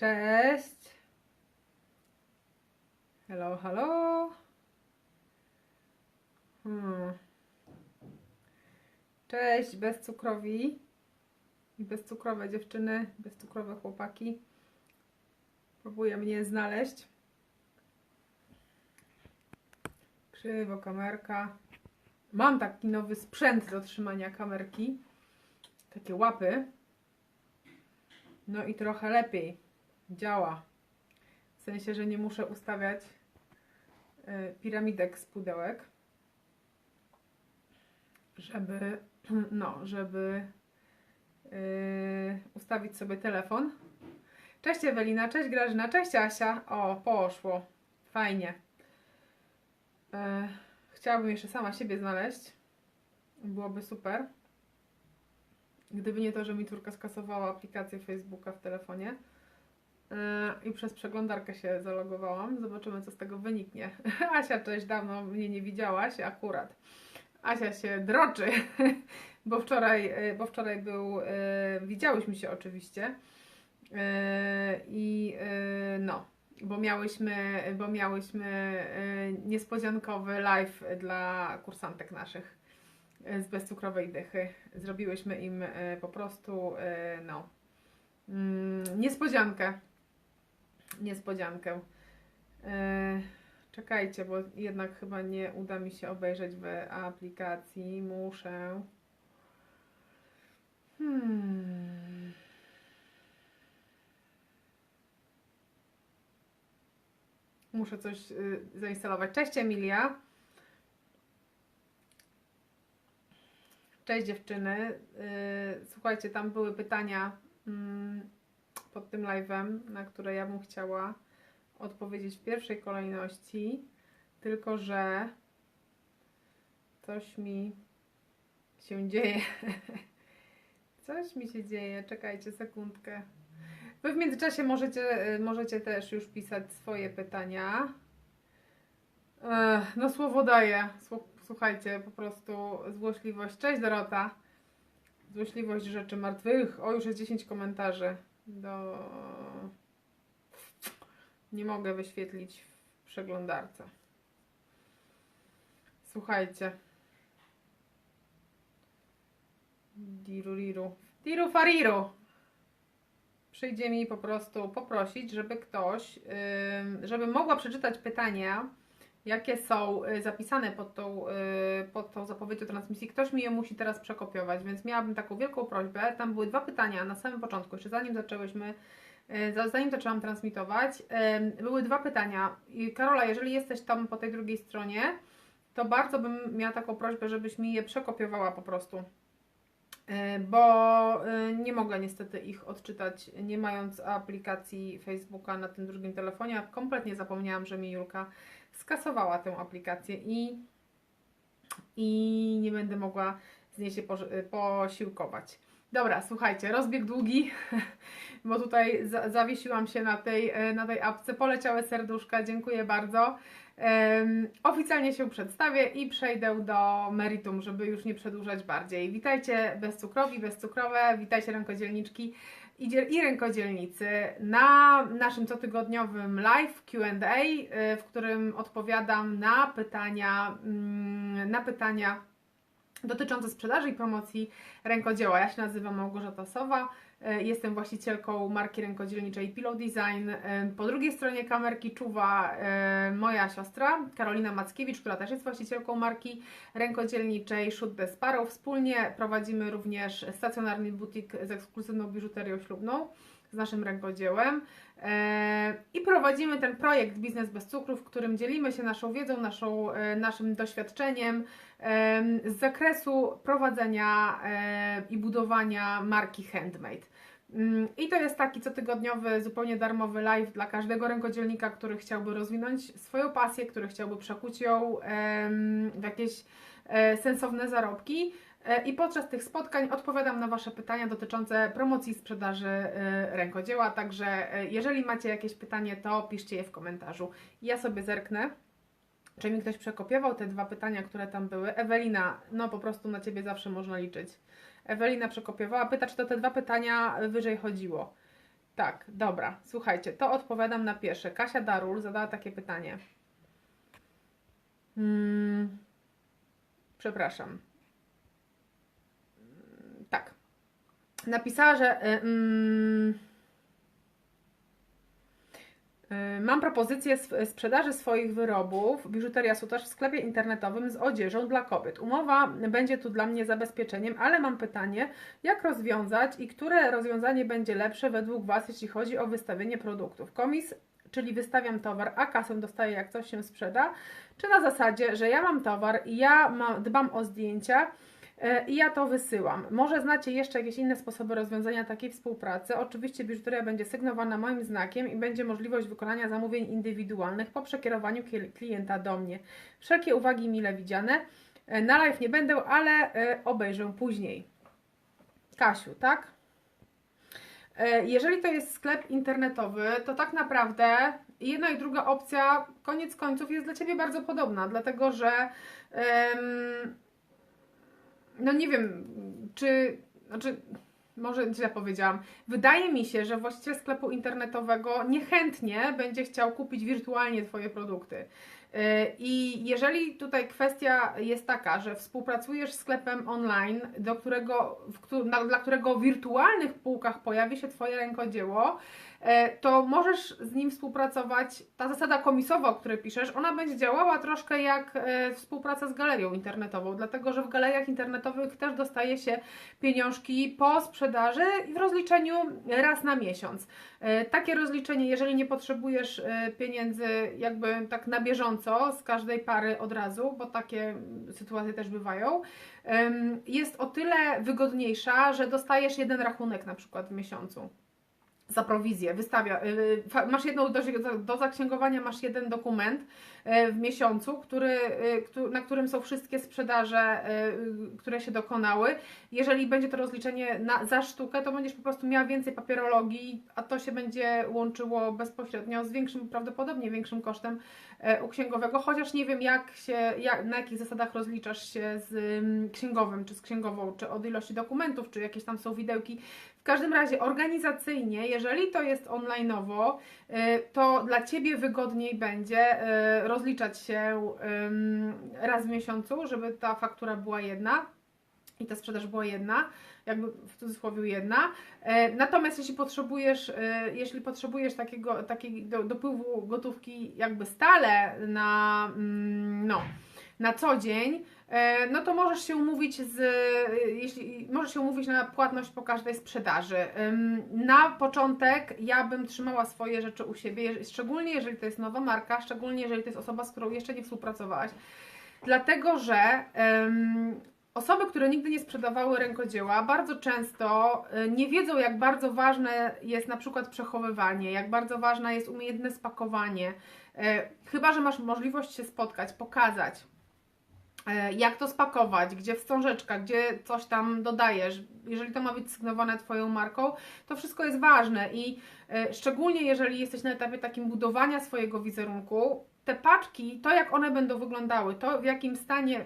Cześć. Hello, hello. Hmm. Cześć, bezcukrowi i bezcukrowe dziewczyny, bezcukrowe chłopaki. Próbuję mnie znaleźć. Krzywo kamerka. Mam taki nowy sprzęt do trzymania kamerki. Takie łapy. No i trochę lepiej działa. W sensie, że nie muszę ustawiać y, piramidek z pudełek, żeby, no, żeby y, ustawić sobie telefon. Cześć Ewelina, cześć Grażyna, cześć Asia. O, poszło. Fajnie. E, chciałabym jeszcze sama siebie znaleźć. Byłoby super. Gdyby nie to, że mi córka skasowała aplikację Facebooka w telefonie i przez przeglądarkę się zalogowałam. Zobaczymy, co z tego wyniknie. Asia, cześć, dawno mnie nie widziałaś, akurat. Asia się droczy, bo wczoraj, yy, bo wczoraj był, yy, widziałyśmy się oczywiście i no, bo miałyśmy, bo miałyśmy niespodziankowy live dla kursantek naszych z bezcukrowej dychy. Zrobiłyśmy im po prostu, no, mm, niespodziankę. Niespodziankę. E, Czekajcie, bo jednak chyba nie uda mi się obejrzeć w aplikacji. Muszę. Hmm. Muszę coś y, zainstalować. Cześć Emilia. Cześć dziewczyny. Yy, Słuchajcie, tam były pytania mm, pod tym live'em, na które ja bym chciała odpowiedzieć w pierwszej kolejności, tylko że coś mi się dzieje. Coś mi się dzieje. Czekajcie sekundkę. Wy w międzyczasie możecie, y, możecie też już pisać swoje pytania. No słowo daję. Słuchajcie, po prostu złośliwość. Cześć Dorota. Złośliwość rzeczy martwych. O, już jest 10 komentarzy. Do... Nie mogę wyświetlić w przeglądarce. Słuchajcie. Diruriru. Diru fariru. Przyjdzie mi po prostu poprosić, żeby ktoś, żeby mogła przeczytać pytania, jakie są y, zapisane pod tą, y, pod tą zapowiedzią transmisji. Ktoś mi je musi teraz przekopiować, więc miałabym taką wielką prośbę. Tam były dwa pytania na samym początku, jeszcze zanim zaczęłyśmy, y, za- zanim zaczęłam transmitować. Były dwa pytania. Karola, jeżeli jesteś tam po tej drugiej stronie, to bardzo bym miała taką prośbę, żebyś mi je przekopiowała po prostu. Bo nie mogę niestety ich odczytać, nie mając aplikacji Facebooka na tym drugim telefonie. Kompletnie zapomniałam, że mi Julka skasowała tę aplikację i, i nie będę mogła z niej się posiłkować. Dobra, słuchajcie, rozbieg długi, bo tutaj za- zawiesiłam się na tej, e, na tej apce. Poleciały serduszka, dziękuję bardzo. Em, oficjalnie się przedstawię i przejdę do meritum, żeby już nie przedłużać bardziej. Witajcie bezcukrowi, bezcukrowe, witajcie rękodzielniczki i, dzie- i rękodzielnicy na naszym cotygodniowym live Q&A, y, w którym odpowiadam na pytania, mm, na pytania dotyczące sprzedaży i promocji rękodzieła. Ja się nazywam Małgorzata Sowa, jestem właścicielką marki rękodzielniczej Pillow Design. Y, Po drugiej stronie kamerki czuwa y, moja siostra Karolina Mackiewicz, która też jest właścicielką marki rękodzielniczej Shoot the Sparrow. Wspólnie prowadzimy również stacjonarny butik z ekskluzywną biżuterią ślubną z naszym rękodziełem. E, I prowadzimy ten projekt Biznes bez cukru, w którym dzielimy się naszą wiedzą, naszą, e, naszym doświadczeniem em, z zakresu prowadzenia e, i budowania marki handmade. Mm, I to jest taki cotygodniowy, zupełnie darmowy live dla każdego rękodzielnika, który chciałby rozwinąć swoją pasję, który chciałby przekuć ją w jakieś sensowne zarobki. E, I podczas tych spotkań odpowiadam na Wasze pytania dotyczące promocji i sprzedaży e, rękodzieła. Także e, jeżeli macie jakieś pytanie, to piszcie je w komentarzu. Ja sobie zerknę, czy mi ktoś przekopiował te dwa pytania, które tam były. Ewelina, no po prostu na Ciebie zawsze można liczyć. Ewelina przekopiowała, pyta, czy to te dwa pytania wyżej chodziło. tak, dobra. Słuchajcie, to odpowiadam na pierwsze. Kasia Darul zadała takie pytanie. Mm, przepraszam. Mm, Tak. Napisała, że. y, mm, y, Mam propozycję sprzedaży swoich wyrobów biżuteria Sutaż w sklepie internetowym z odzieżą dla kobiet. Umowa będzie tu dla mnie zabezpieczeniem, ale mam pytanie, jak rozwiązać i które rozwiązanie będzie lepsze według Was, jeśli chodzi o wystawienie produktów? Komis, czyli wystawiam towar, a kasę dostaję jak coś się sprzeda, czy na zasadzie, że ja mam towar i ja mam, dbam o zdjęcia i ja to wysyłam. Może znacie jeszcze jakieś inne sposoby rozwiązania takiej współpracy. Oczywiście biżuteria będzie sygnowana moim znakiem i będzie możliwość wykonania zamówień indywidualnych po przekierowaniu kli- klienta do mnie. Wszelkie uwagi mile widziane. E, Na live nie będę, ale e, obejrzę później. Kasiu, tak? E, Jeżeli to jest sklep internetowy, to tak naprawdę jedna i druga opcja, koniec końców, jest dla Ciebie bardzo podobna, dlatego że em, no nie wiem, czy, znaczy, może źle powiedziałam. Wydaje mi się, że właściciel sklepu internetowego niechętnie będzie chciał kupić wirtualnie Twoje produkty. Yy, I jeżeli tutaj kwestia jest taka, że współpracujesz z sklepem online, do którego, w, na, dla którego w wirtualnych półkach pojawi się Twoje rękodzieło, to możesz z nim współpracować. Ta zasada komisowa, o której piszesz, ona będzie działała troszkę jak e, współpraca z galerią internetową, dlatego że w galeriach internetowych też dostaje się pieniążki po sprzedaży i w rozliczeniu raz na miesiąc. E, Takie rozliczenie, jeżeli nie potrzebujesz e, pieniędzy jakby tak na bieżąco z każdej pary od razu, bo takie sytuacje też bywają, jest o tyle wygodniejsza, że dostajesz jeden rachunek na przykład w miesiącu za prowizję, wystawia, y, masz jedną do, do zaksięgowania masz jeden dokument y, w miesiącu, który, y, na którym są wszystkie sprzedaże, które się dokonały. Jeżeli będzie to rozliczenie na, za sztukę, to będziesz po prostu miała więcej papierologii, a to się będzie łączyło bezpośrednio z większym, prawdopodobnie większym kosztem u księgowego, chociaż nie wiem jak się, jak, na jakich zasadach rozliczasz się z ym, księgowym, czy z księgową, czy od ilości dokumentów, czy jakieś tam są widełki. Każdym razie organizacyjnie, jeżeli to jest onlineowo, y, to dla Ciebie wygodniej będzie y, rozliczać się raz w miesiącu, żeby ta faktura była jedna i ta sprzedaż była jedna, jakby w cudzysłowie jedna. E, Natomiast jeśli potrzebujesz, jeśli potrzebujesz takiego, takiego do- dopływu gotówki jakby stale na, mm, no, na co dzień, no to możesz się umówić z, e, jeśli, możesz się umówić na płatność po każdej sprzedaży. Na początek ja bym trzymała swoje rzeczy u siebie, szczególnie jeżeli to jest nowa marka, szczególnie jeżeli to jest osoba, z którą jeszcze nie współpracowałaś. Dlatego, że em, osoby, które nigdy nie sprzedawały rękodzieła, bardzo często y, nie wiedzą, jak bardzo ważne jest na przykład przechowywanie, jak bardzo ważne jest umiejętne spakowanie. E, Chyba, że masz możliwość się spotkać, pokazać, e, jak to spakować, gdzie wstążeczka, gdzie coś tam dodajesz. Jeżeli to ma być sygnowane Twoją marką, to wszystko jest ważne i e, szczególnie jeżeli jesteś na etapie takim budowania swojego wizerunku, te paczki, to jak one będą wyglądały, to w jakim stanie,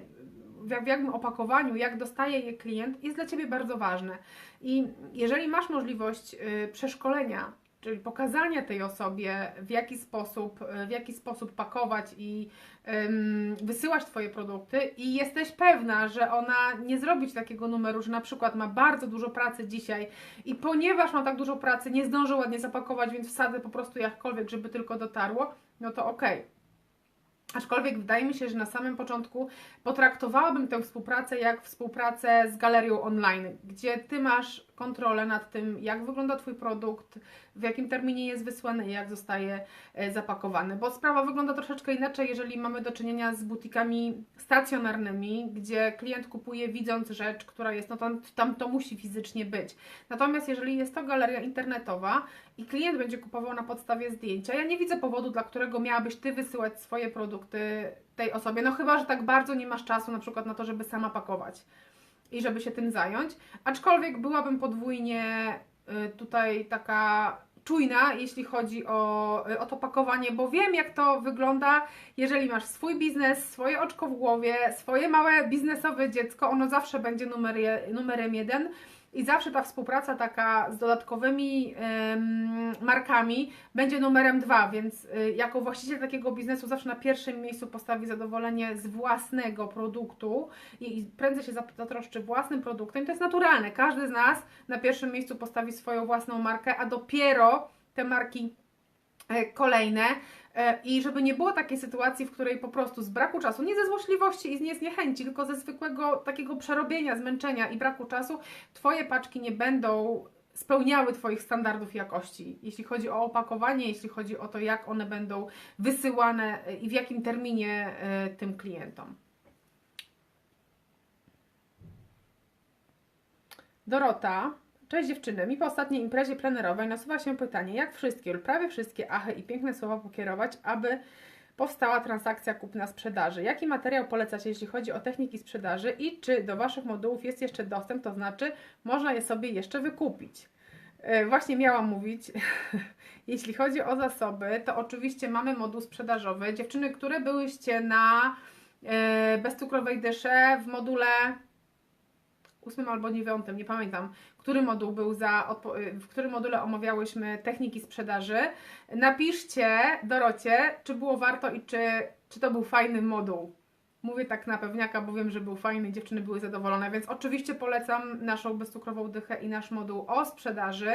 w, jak- w jakim opakowaniu, jak dostaje je klient, jest dla Ciebie bardzo ważne. I jeżeli masz możliwość y, przeszkolenia, czyli pokazania tej osobie, w jaki sposób, y, w jaki sposób pakować i ym, wysyłać Twoje produkty i jesteś pewna, że ona nie zrobi Ci takiego numeru, że na przykład ma bardzo dużo pracy dzisiaj i ponieważ ma tak dużo pracy, nie zdąży ładnie zapakować, więc wsadzę po prostu jakkolwiek, żeby tylko dotarło, no to okej. Aczkolwiek wydaje mi się, że na samym początku potraktowałabym tę współpracę jak współpracę z galerią online, gdzie Ty masz kontrolę nad tym, jak wygląda Twój produkt, w jakim terminie jest wysłany i jak zostaje e, zapakowany. Bo sprawa wygląda troszeczkę inaczej, jeżeli mamy do czynienia z butikami stacjonarnymi, gdzie klient kupuje widząc rzecz, która jest, no tam, tam to musi fizycznie być. Natomiast jeżeli jest to galeria internetowa i klient będzie kupował na podstawie zdjęcia, ja nie widzę powodu, dla którego miałabyś Ty wysyłać swoje produkty tej osobie, no chyba, że tak bardzo nie masz czasu na przykład na to, żeby sama pakować i żeby się tym zająć. Aczkolwiek byłabym podwójnie y, tutaj taka czujna, jeśli chodzi o, y, o to pakowanie, bo wiem, jak to wygląda, jeżeli masz swój biznes, swoje oczko w głowie, swoje małe biznesowe dziecko, ono zawsze będzie numer numerem jeden. I zawsze ta współpraca taka z dodatkowymi markami będzie numerem dwa, więc y, jako właściciel takiego biznesu zawsze na pierwszym miejscu postawi zadowolenie z własnego produktu i, prędzej się zatroszczy własnym produktem. To jest naturalne. Każdy z nas na pierwszym miejscu postawi swoją własną markę, a dopiero te marki e, kolejne. E, I żeby nie było takiej sytuacji, w której po prostu z braku czasu, nie ze złośliwości i nie z niechęci, tylko ze zwykłego takiego przerobienia, zmęczenia i braku czasu, Twoje paczki nie będą spełniały Twoich standardów jakości, jeśli chodzi o opakowanie, jeśli chodzi o to, jak one będą wysyłane i w jakim terminie e, tym klientom. Dorota. Cześć dziewczyny. Mi po ostatniej imprezie plenerowej nasuwa się pytanie, jak wszystkie lub prawie wszystkie achy i piękne słowa pokierować, aby powstała transakcja kupna-sprzedaży. Jaki materiał polecacie, jeśli chodzi o techniki sprzedaży i czy do Waszych modułów jest jeszcze dostęp, to znaczy można je sobie jeszcze wykupić? E, Właśnie miałam mówić, jeśli chodzi o zasoby, to oczywiście mamy moduł sprzedażowy. Dziewczyny, które byłyście na e, bezcukrowej dysze w module ósmym albo dziewiątym, nie pamiętam, który moduł był za, y, w którym module omawiałyśmy techniki sprzedaży. Napiszcie Dorocie, czy było warto i czy, czy to był fajny moduł. Mówię tak na pewniaka, bo wiem, że był fajny dziewczyny były zadowolone, więc oczywiście polecam naszą bezcukrową dychę i nasz moduł o sprzedaży.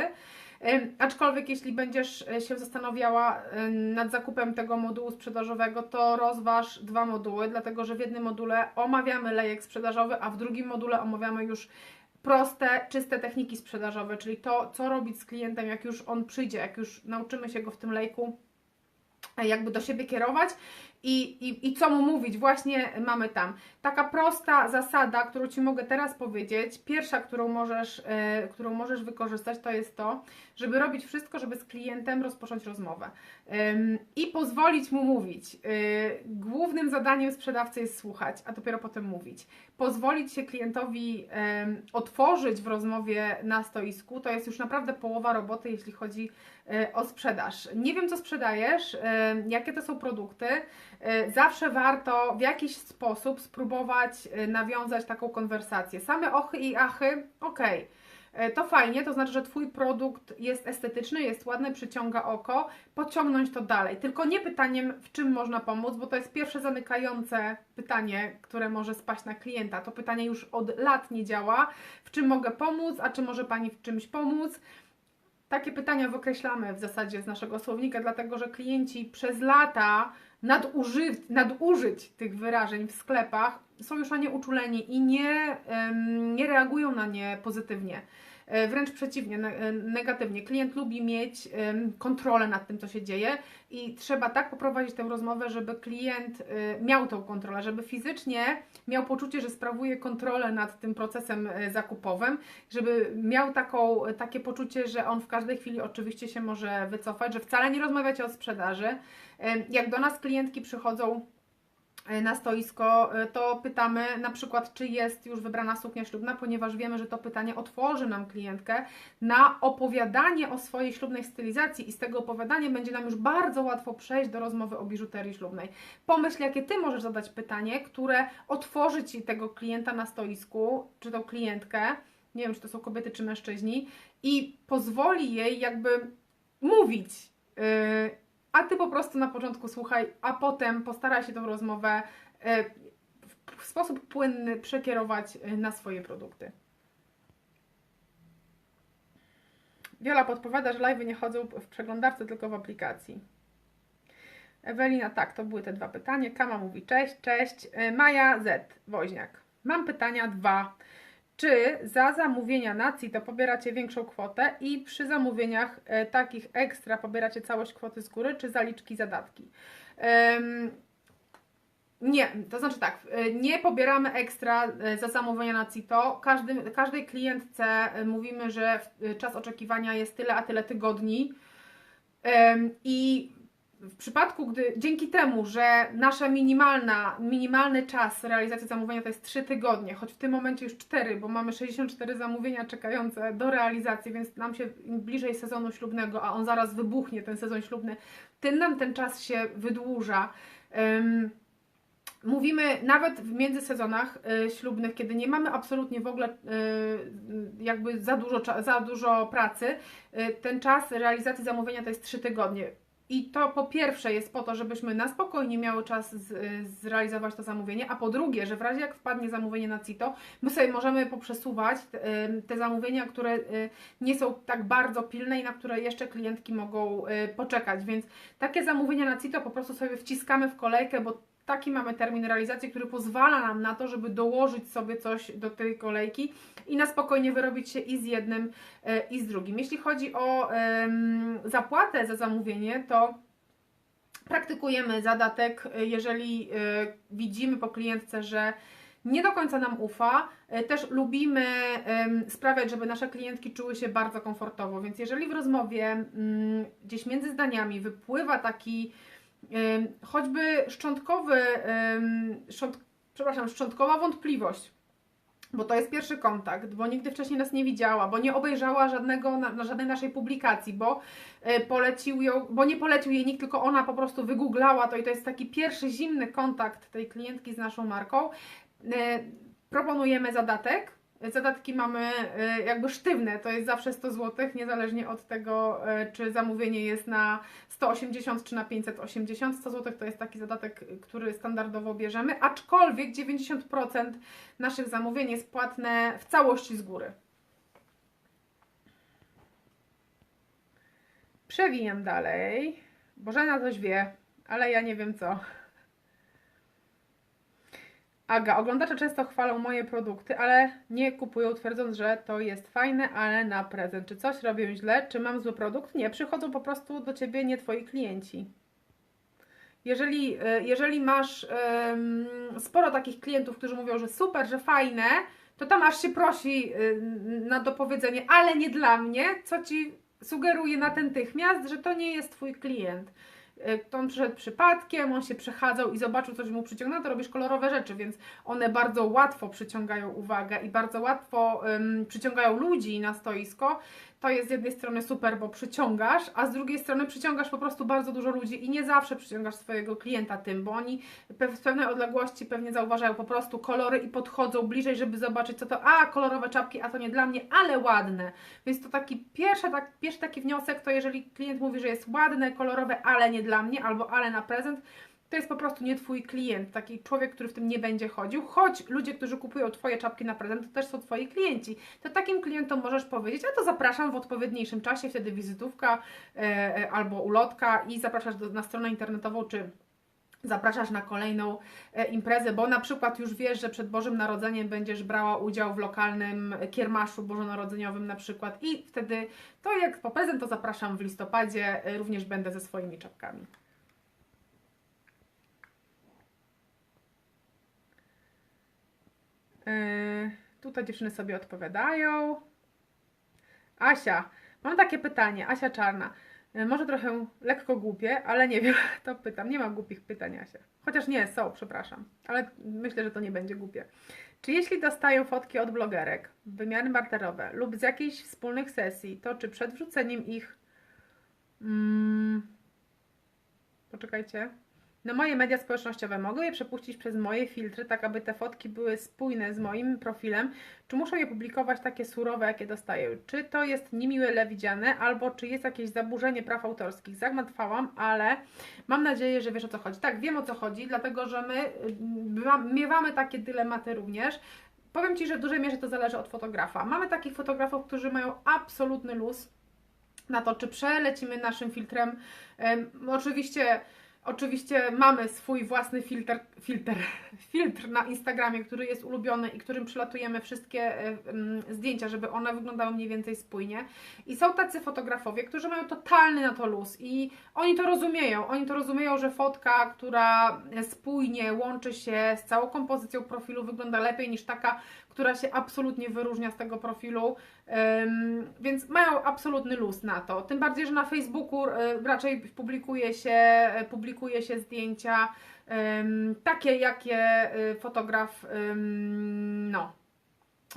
Aczkolwiek jeśli będziesz y, się zastanawiała y, nad zakupem tego modułu sprzedażowego, to rozważ dwa moduły, dlatego że w jednym module omawiamy lejek sprzedażowy, a w drugim module omawiamy już proste, czyste techniki sprzedażowe, czyli to, co robić z klientem, jak już on przyjdzie, jak już nauczymy się go w tym lejku e, jakby do siebie kierować i, i, i co mu mówić, właśnie mamy tam. Taka prosta zasada, którą Ci mogę teraz powiedzieć, pierwsza, którą możesz, e, którą możesz wykorzystać, to jest to, żeby robić wszystko, żeby z klientem rozpocząć rozmowę i pozwolić mu mówić. Y, głównym zadaniem sprzedawcy jest słuchać, a dopiero potem mówić. Pozwolić się klientowi otworzyć w rozmowie na stoisku, to jest już naprawdę połowa roboty, jeśli chodzi e, o sprzedaż. Nie wiem, co sprzedajesz, jakie to są produkty. E, Zawsze warto w jakiś sposób spróbować e, nawiązać taką konwersację. Same ochy i achy, okej. E, To fajnie, to znaczy, że Twój produkt jest estetyczny, jest ładny, przyciąga oko, pociągnąć to dalej. Tylko nie pytaniem, w czym można pomóc, bo to jest pierwsze zamykające pytanie, które może spaść na klienta. To pytanie już od lat nie działa. W czym mogę pomóc, a czy może Pani w czymś pomóc? Takie pytania wykreślamy w zasadzie z naszego słownika, dlatego że klienci przez lata naduży, nadużyć tych wyrażeń w sklepach są już na nie uczuleni i nie, nie reagują na nie pozytywnie. E, Wręcz przeciwnie, e, negatywnie. Klient lubi mieć kontrolę nad tym, co się dzieje, i trzeba tak poprowadzić tę rozmowę, żeby klient e, miał tą kontrolę, żeby fizycznie miał poczucie, że sprawuje kontrolę nad tym procesem zakupowym, żeby miał taką, takie poczucie, że on w każdej chwili oczywiście się może wycofać, że wcale nie rozmawiacie o sprzedaży. Jak do nas klientki przychodzą e, na stoisko, e, to pytamy na przykład, czy jest już wybrana suknia ślubna, ponieważ wiemy, że to pytanie otworzy nam klientkę na opowiadanie o swojej ślubnej stylizacji i z tego opowiadania będzie nam już bardzo łatwo przejść do rozmowy o biżuterii ślubnej. Pomyśl, jakie Ty możesz zadać pytanie, które otworzy Ci tego klienta na stoisku, czy tą klientkę, nie wiem, czy to są kobiety, czy mężczyźni, i pozwoli jej jakby mówić. Yy, a Ty po prostu na początku słuchaj, a potem postaraj się tą rozmowę yy, w- sposób płynny przekierować yy, na swoje produkty. Wiola podpowiada, że live nie chodzą w przeglądarce, tylko w aplikacji. Ewelina, tak, to były te dwa pytania. Kama mówi cześć, cześć. E, Maja Z, Woźniak. Mam pytania dwa. Czy za zamówienia na to pobieracie większą kwotę i przy zamówieniach e, takich ekstra pobieracie całość kwoty z góry, czy zaliczki zadatki? Em, nie, to znaczy tak, e, nie pobieramy ekstra e, za zamówienia na CITO. Każdy, każdej klientce e, mówimy, że czas oczekiwania jest tyle, a tyle tygodni. I w przypadku, gdy dzięki temu, że nasza minimalna, minimalny czas realizacji zamówienia to jest 3 tygodnie, choć w tym momencie już 4, bo mamy 64 zamówienia czekające do realizacji, więc nam się bliżej sezonu ślubnego, a on zaraz wybuchnie, ten sezon ślubny, tym nam ten czas się wydłuża. Em, mówimy nawet w międzysezonach y, ślubnych, kiedy nie mamy absolutnie w ogóle y, jakby za dużo, za dużo pracy, y, ten czas realizacji zamówienia to jest 3 tygodnie. I to po pierwsze jest po to, żebyśmy na spokojnie miały czas z, y, zrealizować to zamówienie, a po drugie, że w razie jak wpadnie zamówienie na CITO, my sobie możemy poprzesuwać te, y, te zamówienia, które y, nie są tak bardzo pilne i na które jeszcze klientki mogą poczekać. Więc takie zamówienia na CITO po prostu sobie wciskamy w kolejkę, bo taki mamy termin realizacji, który pozwala nam na to, żeby dołożyć sobie coś do tej kolejki i na spokojnie wyrobić się i z jednym, e, i z drugim. Jeśli chodzi o zapłatę za zamówienie, to praktykujemy zadatek, e, jeżeli e, widzimy po klientce, że nie do końca nam ufa. Też lubimy sprawiać, żeby nasze klientki czuły się bardzo komfortowo, więc jeżeli w rozmowie mm, gdzieś między zdaniami wypływa taki choćby szczątkowy, szcząt, przepraszam, szczątkowa wątpliwość, bo to jest pierwszy kontakt, bo nigdy wcześniej nas nie widziała, bo nie obejrzała żadnego, na, żadnej naszej publikacji, bo e, polecił ją, bo nie polecił jej nikt, tylko ona po prostu wygooglała to i to jest taki pierwszy zimny kontakt tej klientki z naszą marką. E, Proponujemy zadatek. Zadatki mamy e, jakby sztywne, to jest zawsze 100 zł, niezależnie od tego, e, czy zamówienie jest na 180 czy na 580. 100 zł to jest taki zadatek, który standardowo bierzemy, aczkolwiek 90% naszych zamówień jest płatne w całości z góry. Przewijam dalej. Bożena coś wie, ale ja nie wiem co. Aga, oglądacze często chwalą moje produkty, ale nie kupują, twierdząc, że to jest fajne, ale na prezent. Czy coś robię źle? Czy mam zły produkt? Nie, przychodzą po prostu do ciebie nie twoi klienci. Jeżeli, e, jeżeli masz sporo takich klientów, którzy mówią, że super, że fajne, to tam aż się prosi y, na dopowiedzenie, ale nie dla mnie, co ci sugeruje natychmiast, że to nie jest twój klient. To on przyszedł przypadkiem, on się przechadzał i zobaczył, coś mu przyciągnęło, to robisz kolorowe rzeczy, więc one bardzo łatwo przyciągają uwagę i bardzo łatwo ym, przyciągają ludzi na stoisko. To jest z jednej strony super, bo przyciągasz, a z drugiej strony przyciągasz po prostu bardzo dużo ludzi i nie zawsze przyciągasz swojego klienta tym, bo oni z pewnej odległości pewnie zauważają po prostu kolory i podchodzą bliżej, żeby zobaczyć, co to, a kolorowe czapki, a to nie dla mnie, ale ładne. Więc to taki pierwszy, tak, pierwszy taki wniosek, to jeżeli klient mówi, że jest ładne, kolorowe, ale nie dla mnie, albo ale na prezent, to jest po prostu nie Twój klient, taki człowiek, który w tym nie będzie chodził, choć ludzie, którzy kupują Twoje czapki na prezent, to też są Twoi klienci. To takim klientom możesz powiedzieć, a to zapraszam w odpowiedniejszym czasie, wtedy wizytówka e, e, albo ulotka i zapraszasz do, na stronę internetową, czy zapraszasz na kolejną e, imprezę, bo na przykład już wiesz, że przed Bożym Narodzeniem będziesz brała udział w lokalnym kiermaszu bożonarodzeniowym na przykład i wtedy to jak po prezent to zapraszam w listopadzie, e, również będę ze swoimi czapkami. Tutaj dziewczyny sobie odpowiadają. Asia, mam takie pytanie. Asia Czarna. Yy, Może trochę lekko głupie, ale nie wiem, to pytam. Nie ma głupich pytań, Asia. Chociaż nie, są, przepraszam. Ale myślę, że to nie będzie głupie. Czy jeśli dostaję fotki od blogerek, wymiany barterowe lub z jakichś wspólnych sesji, to czy przed wrzuceniem ich... Mm, poczekajcie. Na moje media społecznościowe mogę je przepuścić przez moje filtry, tak aby te fotki były spójne z moim profilem? Czy muszę je publikować takie surowe, jakie dostaję? Czy to jest niemiłe widziane, albo czy jest jakieś zaburzenie praw autorskich? Zagmatwałam, ale mam nadzieję, że wiesz o co chodzi. Tak, wiem o co chodzi, dlatego że my y, miewamy takie dylematy również. Powiem Ci, że w dużej mierze to zależy od fotografa. Mamy takich fotografów, którzy mają absolutny luz na to, czy przelecimy naszym filtrem. Em, oczywiście Oczywiście mamy swój własny filtr, filtr, filtr na Instagramie, który jest ulubiony i którym przylatujemy wszystkie e, zdjęcia, żeby one wyglądały mniej więcej spójnie. I są tacy fotografowie, którzy mają totalny na to luz i oni to rozumieją. Oni to rozumieją, że fotka, która spójnie łączy się z całą kompozycją profilu, wygląda lepiej niż taka, która się absolutnie wyróżnia z tego profilu. Więc mają absolutny luz na to. Tym bardziej, że na Facebooku y, raczej publikuje się, y, publikuje się zdjęcia takie, jakie y, fotograf no,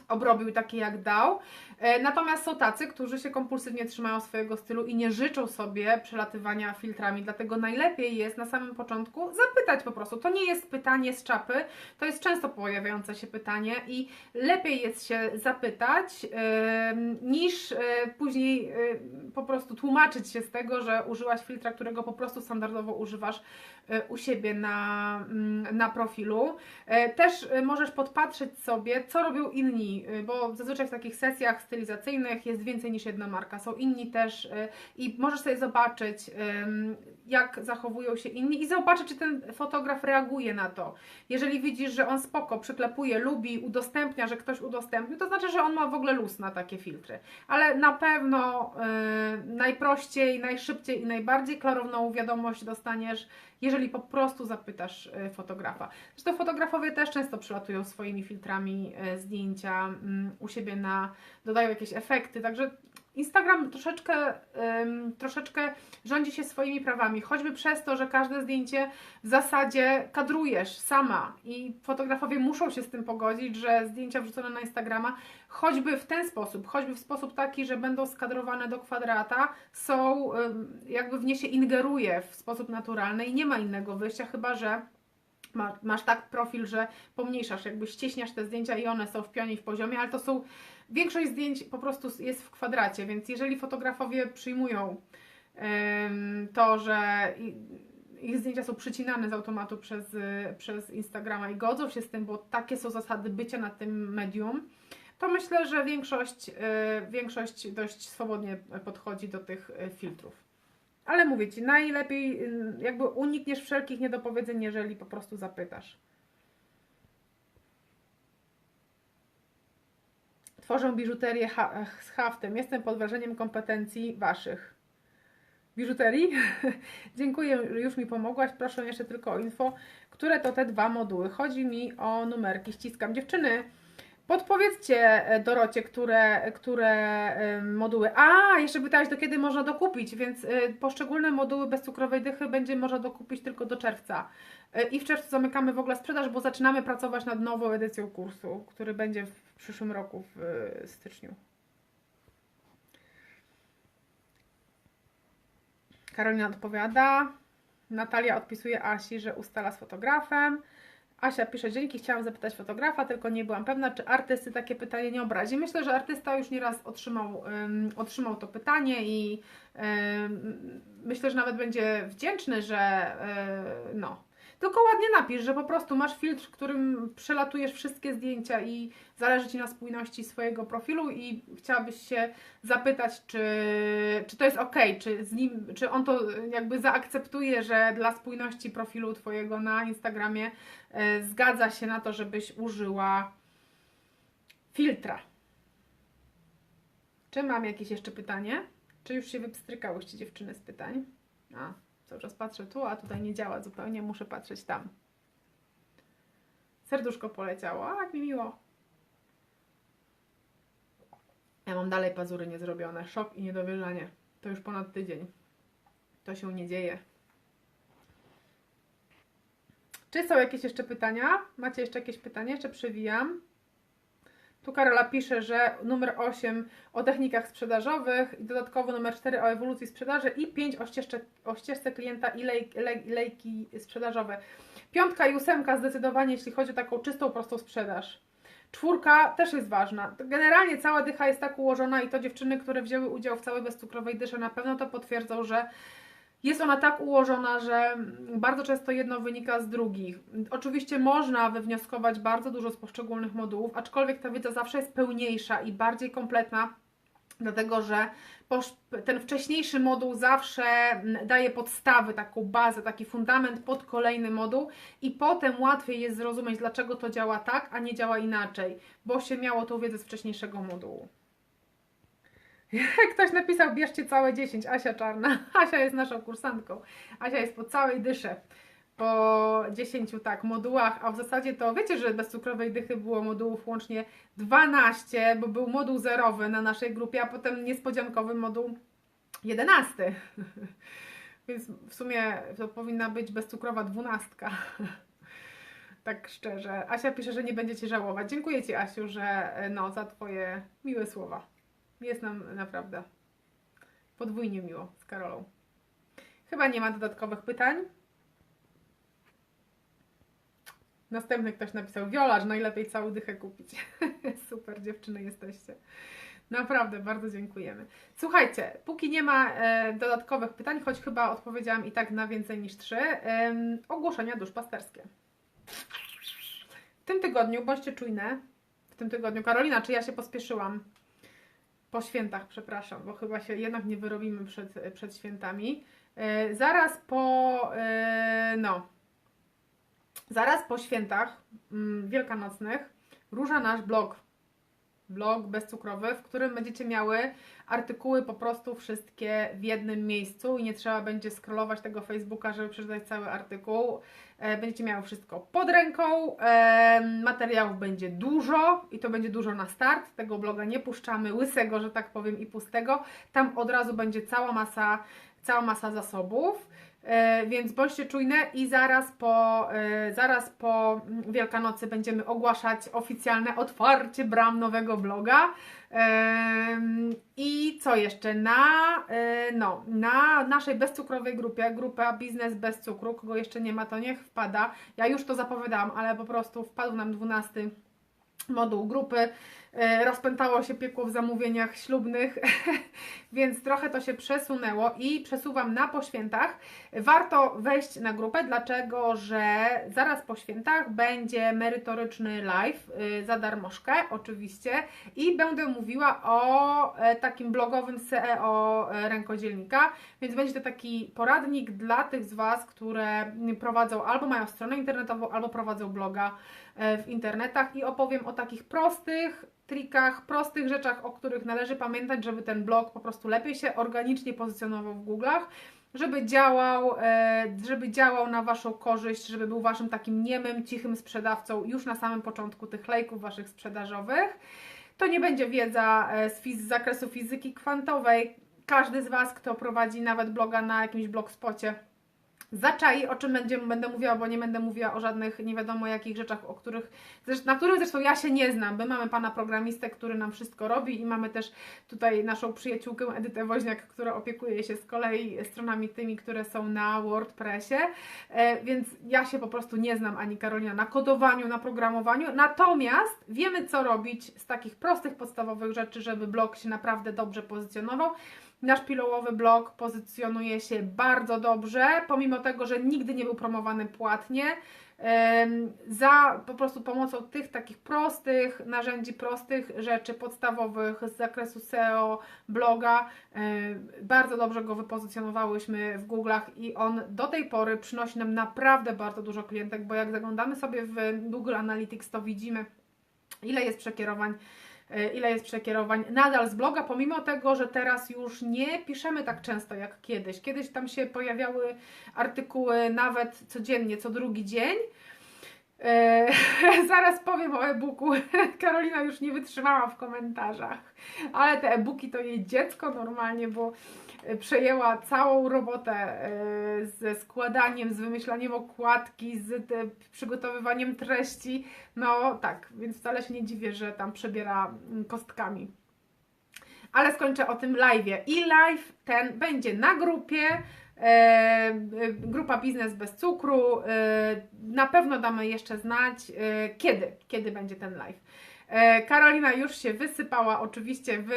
obrobił, takie jak dał. E, Natomiast są tacy, którzy się kompulsywnie trzymają swojego stylu i nie życzą sobie przelatywania filtrami, dlatego najlepiej jest na samym początku zapytać po prostu. To nie jest pytanie z czapy, to jest często pojawiające się pytanie i lepiej jest się zapytać niż e, później e, po prostu tłumaczyć się z tego, że użyłaś filtra, którego po prostu standardowo używasz u siebie na, mm, na profilu. Też możesz podpatrzeć sobie, co robią inni, bo zazwyczaj w takich sesjach stylizacyjnych jest więcej niż jedna marka. Są inni też e, i możesz sobie zobaczyć, jak zachowują się inni i zobaczyć, czy ten fotograf reaguje na to. Jeżeli widzisz, że on spoko, przyklepuje, lubi, udostępnia, że ktoś udostępnił, to znaczy, że on ma w ogóle luz na takie filtry. Ale na pewno e, najprościej, najszybciej i najbardziej klarowną wiadomość dostaniesz, jeżeli po prostu zapytasz e, fotografa. Zresztą fotografowie też często przylatują swoimi filtrami e, zdjęcia mm, u siebie na, dodają jakieś efekty, także Instagram troszeczkę, troszeczkę rządzi się swoimi prawami, choćby przez to, że każde zdjęcie w zasadzie kadrujesz sama i fotografowie muszą się z tym pogodzić, że zdjęcia wrzucone na Instagrama, choćby w ten sposób, choćby w sposób taki, że będą skadrowane do kwadrata, są jakby w nie się ingeruje w sposób naturalny i nie ma innego wyjścia, chyba że ma, masz tak profil, że pomniejszasz, jakby ścieśniasz te zdjęcia i one są w pionie i w poziomie, ale to są, większość zdjęć po prostu jest w kwadracie, więc jeżeli fotografowie przyjmują to, że ich zdjęcia są przycinane z automatu przez, y, przez Instagrama i godzą się z tym, bo takie są zasady bycia na tym medium, to myślę, że większość, y, większość dość swobodnie podchodzi do tych y, filtrów. Ale mówię Ci, najlepiej y, jakby unikniesz wszelkich niedopowiedzeń, jeżeli po prostu zapytasz. Tworzę biżuterię ha- z haftem. Jestem pod wrażeniem kompetencji Waszych. Biżuterii? Dziękuję, już mi pomogłaś. Proszę jeszcze tylko o info, które to te dwa moduły. Chodzi mi o numerki. Ściskam. Dziewczyny, podpowiedzcie e, Dorocie, które, które moduły. A, jeszcze pytałaś, do kiedy można dokupić, więc e, poszczególne moduły bezcukrowej dychy będzie można dokupić tylko do czerwca. E, I w czerwcu zamykamy w ogóle sprzedaż, bo zaczynamy pracować nad nową edycją kursu, który będzie w przyszłym roku w styczniu. Karolina odpowiada. Natalia odpisuje Asi, że ustala z fotografem. Asia pisze, dzięki, chciałam zapytać fotografa, tylko nie byłam pewna, czy artysty takie pytanie nie obrazi. Myślę, że artysta już nieraz otrzymał, ym, otrzymał to pytanie i ym, myślę, że nawet będzie wdzięczny, że yy, no. Tylko ładnie napisz, że po prostu masz filtr, którym przelatujesz wszystkie zdjęcia i zależy Ci na spójności swojego profilu i chciałabyś się zapytać, czy, czy to jest ok, czy, z nim, czy on to jakby zaakceptuje, że dla spójności profilu Twojego na Instagramie e, zgadza się na to, żebyś użyła filtra. Czy mam jakieś jeszcze pytanie? Czy już się wypstrykałyście dziewczyny z pytań? A, cały czas patrzę tu, a tutaj nie działa zupełnie, muszę patrzeć tam. Serduszko poleciało, a jak mi miło. Ja mam dalej pazury niezrobione. Szok i niedowierzanie. To już ponad tydzień. To się nie dzieje. Czy są jakieś jeszcze pytania? Macie jeszcze jakieś pytania? Jeszcze przewijam. Tu Karola pisze, że numer 8 o technikach sprzedażowych, i dodatkowo numer 4 o ewolucji sprzedaży i 5 o ścieżce, o ścieżce klienta i lej, lej, lejki sprzedażowe. Piątka i ósemka zdecydowanie, jeśli chodzi o taką czystą, prostą sprzedaż. Czwórka też jest ważna. Generalnie cała dycha jest tak ułożona i to dziewczyny, które wzięły udział w całej bezcukrowej dysze na pewno to potwierdzą, że jest ona tak ułożona, że bardzo często jedno wynika z drugich. Oczywiście można wywnioskować bardzo dużo z poszczególnych modułów, aczkolwiek ta wiedza zawsze jest pełniejsza i bardziej kompletna, dlatego że ten wcześniejszy moduł zawsze daje podstawy, taką bazę, taki fundament pod kolejny moduł i potem łatwiej jest zrozumieć, dlaczego to działa tak, a nie działa inaczej, bo się miało tą wiedzę z wcześniejszego modułu. Ktoś napisał, bierzcie całe 10, Asia Czarna. Asia jest naszą kursantką. Asia jest po całej dysze. Po 10 tak modułach, a w zasadzie to wiecie, że bez cukrowej dychy było modułów łącznie 12, bo był moduł zerowy na naszej grupie, a potem niespodziankowy moduł 11. Więc w sumie to powinna być bezcukrowa dwunastka. Tak szczerze. Asia pisze, że nie będziecie żałować. Dziękuję Ci, Asiu, że no, za Twoje miłe słowa. Jest nam naprawdę podwójnie miło z Karolą. Chyba nie ma dodatkowych pytań. Następny ktoś napisał, Wiolarz, najlepiej całą dychę kupić. Super, dziewczyny jesteście. Naprawdę, bardzo dziękujemy. Słuchajcie, póki nie ma e, dodatkowych pytań, choć chyba odpowiedziałam i tak na więcej niż trzy, em, ogłoszenia duszpasterskie. W tym tygodniu, bądźcie czujne, w tym tygodniu, Karolina, czy ja się pospieszyłam? Po świętach, przepraszam, bo chyba się jednak nie wyrobimy przed, przed świętami. E, zaraz po, e, no, zaraz po świętach mm, wielkanocnych rusza nasz blog. Blog bezcukrowy, w którym będziecie miały artykuły po prostu wszystkie w jednym miejscu i nie trzeba będzie scrollować tego Facebooka, żeby przeczytać cały artykuł. E, Będziecie miały wszystko pod ręką. e, Materiałów będzie dużo i to będzie dużo na start. Tego bloga nie puszczamy łysego, że tak powiem, i pustego. Tam od razu będzie cała masa, cała masa zasobów. E, Więc bądźcie czujne i zaraz po, e, zaraz po Wielkanocy będziemy ogłaszać oficjalne otwarcie bram nowego bloga. Em, I co jeszcze? Na, e, no, na naszej bezcukrowej grupie, grupa Biznes bez cukru, kogo jeszcze nie ma, to niech wpada. Ja już to zapowiadałam, ale po prostu wpadł nam 12 moduł grupy. E, Rozpętało się piekło w zamówieniach ślubnych, więc trochę to się przesunęło i przesuwam na po świętach. Warto wejść na grupę, dlaczego, że zaraz po świętach będzie merytoryczny live y, za darmożkę, oczywiście, i będę mówiła o e, takim blogowym CEO e, rękodzielnika, więc będzie to taki poradnik dla tych z Was, które prowadzą albo mają stronę internetową, albo prowadzą bloga w internetach. I opowiem o takich prostych trikach, prostych rzeczach, o których należy pamiętać, żeby ten blog po prostu lepiej się organicznie pozycjonował w Google'ach, żeby działał, e, żeby działał na Waszą korzyść, żeby był Waszym takim niemym, cichym sprzedawcą już na samym początku tych lejków Waszych sprzedażowych. To nie będzie wiedza e, z, z zakresu fizyki kwantowej. Każdy z Was, kto prowadzi nawet bloga na jakimś blogspocie, zaczai, o czym będzie, będę mówiła, bo nie będę mówiła o żadnych nie wiadomo jakich rzeczach, o których, na których zresztą ja się nie znam. My mamy pana programistę, który nam wszystko robi i mamy też tutaj naszą przyjaciółkę Edytę Woźniak, która opiekuje się z kolei stronami tymi, które są na WordPressie, e, więc ja się po prostu nie znam ani Karolina na kodowaniu, na programowaniu, natomiast wiemy co robić z takich prostych, podstawowych rzeczy, żeby blog się naprawdę dobrze pozycjonował. Nasz pilołowy blog pozycjonuje się bardzo dobrze, pomimo tego, że nigdy nie był promowany płatnie. Za po prostu pomocą tych takich prostych narzędzi, prostych rzeczy podstawowych z zakresu SEO, bloga, bardzo dobrze go wypozycjonowałyśmy w Google'ach i on do tej pory przynosi nam naprawdę bardzo dużo klientek, bo jak zaglądamy sobie w Google Analytics, to widzimy, ile jest przekierowań ile jest przekierowań nadal z bloga, pomimo tego, że teraz już nie piszemy tak często jak kiedyś. Kiedyś tam się pojawiały artykuły nawet codziennie, co drugi dzień. E, zaraz powiem o e-booku. Karolina już nie wytrzymała w komentarzach, ale te e-booki to jej dziecko normalnie, bo e, przejęła całą robotę e, ze składaniem, z wymyślaniem okładki, z te, przygotowywaniem treści. No tak, więc wcale się nie dziwię, że tam przebiera mm, kostkami. Ale skończę o tym live'ie. I live ten będzie na grupie. Grupa Biznes bez cukru. Na pewno damy jeszcze znać, kiedy, kiedy będzie ten live. Karolina już się wysypała oczywiście w